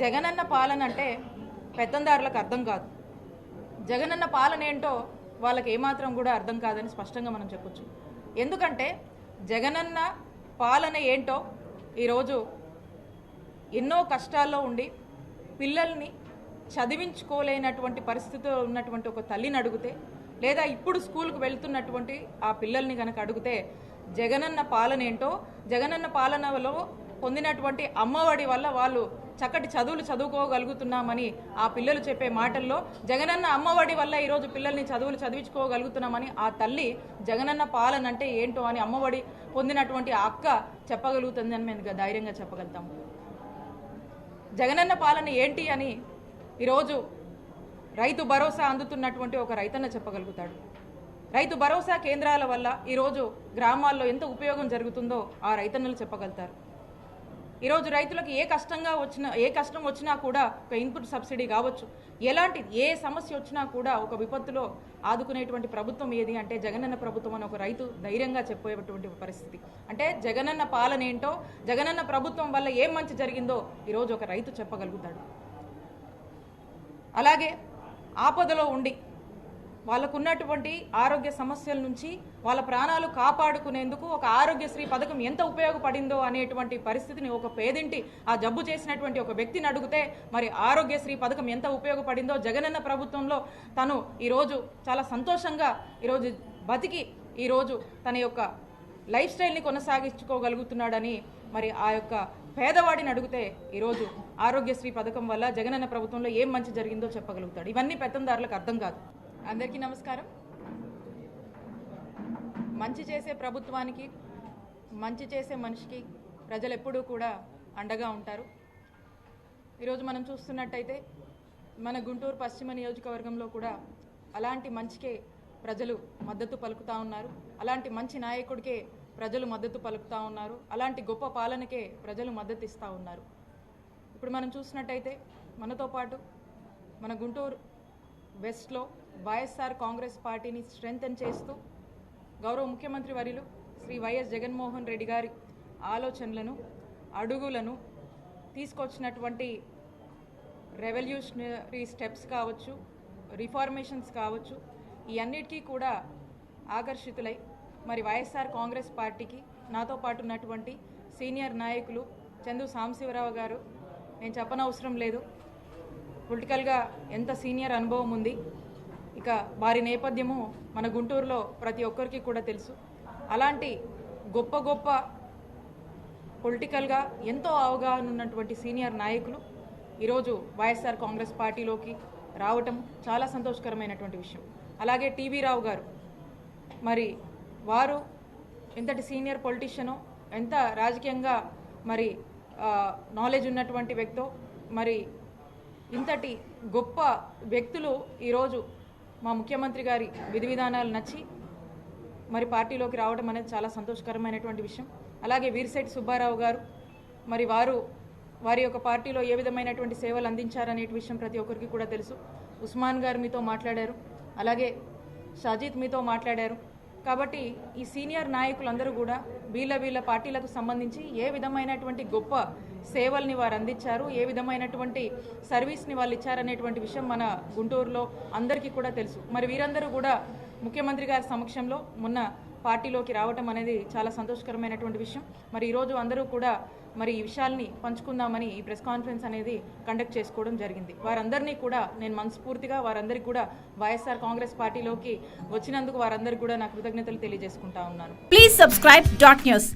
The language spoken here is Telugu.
జగనన్న పాలన అంటే పెత్తందారులకు అర్థం కాదు. జగనన్న పాలన ఏంటో వాళ్ళకి ఏమాత్రం కూడా అర్థం కాదని స్పష్టంగా మనం చెప్పొచ్చు. ఎందుకంటే జగనన్న పాలన ఏంటో ఈరోజు ఎన్నో కష్టాల్లో ఉండి పిల్లల్ని చదివించుకోలేనటువంటి పరిస్థితిలో ఉన్నటువంటి ఒక తల్లిని అడిగితే లేదా ఇప్పుడు స్కూల్కి వెళ్తున్నటువంటి ఆ పిల్లల్ని కనుక అడిగితే జగనన్న పాలన ఏంటో జగనన్న పాలనలో పొందినటువంటి అమ్మఒడి వల్ల వాళ్ళు చక్కటి చదువులు చదువుకోగలుగుతున్నామని ఆ పిల్లలు చెప్పే మాటల్లో జగనన్న అమ్మఒడి వల్ల ఈరోజు పిల్లల్ని చదువులు చదివించుకోగలుగుతున్నామని ఆ తల్లి జగనన్న పాలన అంటే ఏంటో అని అమ్మఒడి పొందినటువంటి ఆ అక్క చెప్పగలుగుతుందని మేము ధైర్యంగా చెప్పగలుగుతాము జగనన్న పాలన ఏంటి అని ఈరోజు రైతు భరోసా అందుతున్నటువంటి ఒక రైతన్న చెప్పగలుగుతాడు. రైతు భరోసా కేంద్రాల వల్ల ఈరోజు గ్రామాల్లో ఎంత ఉపయోగం జరుగుతుందో ఆ రైతన్నలు చెప్పగలుగుతారు. ఈరోజు రైతులకు ఏ కష్టంగా వచ్చినా ఏ కష్టం వచ్చినా కూడా ఒక ఇన్పుట్ సబ్సిడీ కావచ్చు. ఎలాంటి ఏ సమస్య వచ్చినా కూడా ఒక విపత్తులో ఆదుకునేటువంటి ప్రభుత్వం ఏది అంటే జగనన్న ప్రభుత్వం అని ఒక రైతు ధైర్యంగా చెప్పేటువంటి పరిస్థితి. అంటే జగనన్న పాలన ఏంటో జగనన్న ప్రభుత్వం వల్ల ఏం మంచి జరిగిందో ఈరోజు ఒక రైతు చెప్పగలుగుతాడు. అలాగే ఆపదలో ఉండి వాళ్ళకున్నటువంటి ఆరోగ్య సమస్యల నుంచి వాళ్ళ ప్రాణాలు కాపాడుకునేందుకు ఒక ఆరోగ్యశ్రీ పథకం ఎంత ఉపయోగపడిందో అనేటువంటి పరిస్థితిని ఒక పేదింటి ఆ జబ్బు చేసినటువంటి ఒక వ్యక్తిని అడిగితే మరి ఆరోగ్యశ్రీ పథకం ఎంత ఉపయోగపడిందో జగనన్న ప్రభుత్వంలో తను ఈరోజు చాలా సంతోషంగా ఈరోజు బతికి ఈరోజు తన యొక్క లైఫ్ స్టైల్ని కొనసాగించుకోగలుగుతున్నాడని మరి ఆ యొక్క పేదవాడిని అడిగితే ఈరోజు ఆరోగ్యశ్రీ పథకం వల్ల జగనన్న ప్రభుత్వంలో ఏం మంచి జరిగిందో చెప్పగలుగుతాడు. ఇవన్నీ పెత్తందారులకు అర్థం కాదు. అందరికీ నమస్కారం. మంచి చేసే ప్రభుత్వానికి మంచి చేసే మనిషికి ప్రజలు ఎప్పుడూ కూడా అండగా ఉంటారు. ఈరోజు మనం చూస్తున్నట్టయితే మన గుంటూరు పశ్చిమ నియోజకవర్గంలో కూడా అలాంటి మంచికే ప్రజలు మద్దతు పలుకుతా ఉన్నారు. అలాంటి మంచి నాయకుడికే ప్రజలు మద్దతు పలుకుతా ఉన్నారు. అలాంటి గొప్ప పాలనకే ప్రజలు మద్దతు ఇస్తూ ఉన్నారు. ఇప్పుడు మనం చూసినట్టయితే మనతో పాటు మన గుంటూరు వెస్ట్లో వైఎస్ఆర్ కాంగ్రెస్ పార్టీని స్ట్రెంగ్తన్ చేస్తూ గౌరవ ముఖ్యమంత్రి వర్యులు శ్రీ వైఎస్ జగన్మోహన్ రెడ్డి గారి ఆలోచనలను అడుగులను తీసుకొచ్చినటువంటి రెవల్యూషనరీ స్టెప్స్ కావచ్చు రిఫార్మేషన్స్ కావచ్చు ఈ అన్నిటికీ కూడా ఆకర్షితులై మరి వైఎస్ఆర్ కాంగ్రెస్ పార్టీకి నాతో పాటు ఉన్నటువంటి సీనియర్ నాయకులు చందు సాంబశివరావు గారు నేను చెప్పనవసరం లేదు. పొలిటికల్గా ఎంత సీనియర్ అనుభవం ఉంది. ఇక వారి నేపథ్యము మన గుంటూరులో ప్రతి ఒక్కరికి కూడా తెలుసు. అలాంటి గొప్ప గొప్ప పొలిటికల్గా ఎంతో అవగాహన ఉన్నటువంటి సీనియర్ నాయకులు ఈరోజు వైఎస్ఆర్ కాంగ్రెస్ పార్టీలోకి రావటం చాలా సంతోషకరమైనటువంటి విషయం. అలాగే టీవీ రావు గారు మరి వారు ఎంతటి సీనియర్ పొలిటీషియనో ఎంత రాజకీయంగా మరి నాలెడ్జ్ ఉన్నటువంటి వ్యక్తో మరి ఇంతటి గొప్ప వ్యక్తులు ఈరోజు మా ముఖ్యమంత్రి గారి విధి విధానాలు నచ్చి మరి పార్టీలోకి రావడం అనేది చాలా సంతోషకరమైనటువంటి విషయం. అలాగే వీరిశెట్టి సుబ్బారావు గారు మరి వారు వారి యొక్క పార్టీలో ఏ విధమైనటువంటి సేవలు అందించారనే విషయం ప్రతి ఒక్కరికి కూడా తెలుసు. ఉస్మాన్ గారు మీతో మాట్లాడారు. అలాగే షాజీద్ మీతో మాట్లాడారు. కాబట్టి ఈ సీనియర్ నాయకులందరూ కూడా వీళ్ళ వీళ్ళ పార్టీలకు సంబంధించి ఏ విధమైనటువంటి గొప్ప సేవల్ని వారు అందించారు. ఏ విధమైనటువంటి సర్వీస్ని వాళ్ళు ఇచ్చారనేటువంటి విషయం మన గుంటూరులో అందరికీ కూడా తెలుసు. మరి వీరందరూ కూడా ముఖ్యమంత్రి గారి సమక్షంలో మొన్న పార్టీలోకి రావటం అనేది చాలా సంతోషకరమైనటువంటి విషయం. మరి ఈరోజు అందరూ కూడా మరి ఈ విషయాల్ని పంచుకుందామని ఈ ప్రెస్ కాన్ఫరెన్స్ అనేది కండక్ట్ చేసుకోవడం జరిగింది. వారందరినీ కూడా నేను మనస్ఫూర్తిగా వారందరికీ కూడా వైఎస్ఆర్ కాంగ్రెస్ పార్టీలోకి వచ్చినందుకు వారందరికీ కూడా నా కృతజ్ఞతలు తెలియజేసుకుంటా ఉన్నాను. Please subscribe dot news